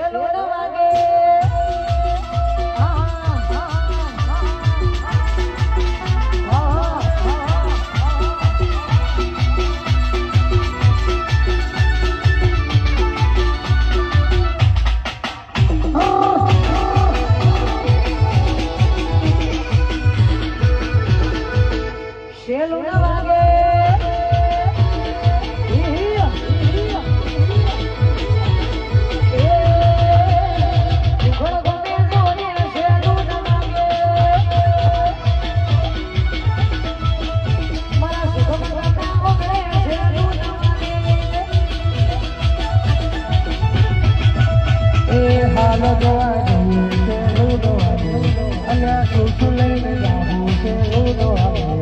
Hello, Hello. ચાલો ગોવા જવું છે લો ગોવા જવું અહીંયા સુસુ લઈને જાવું છે લો ગોવા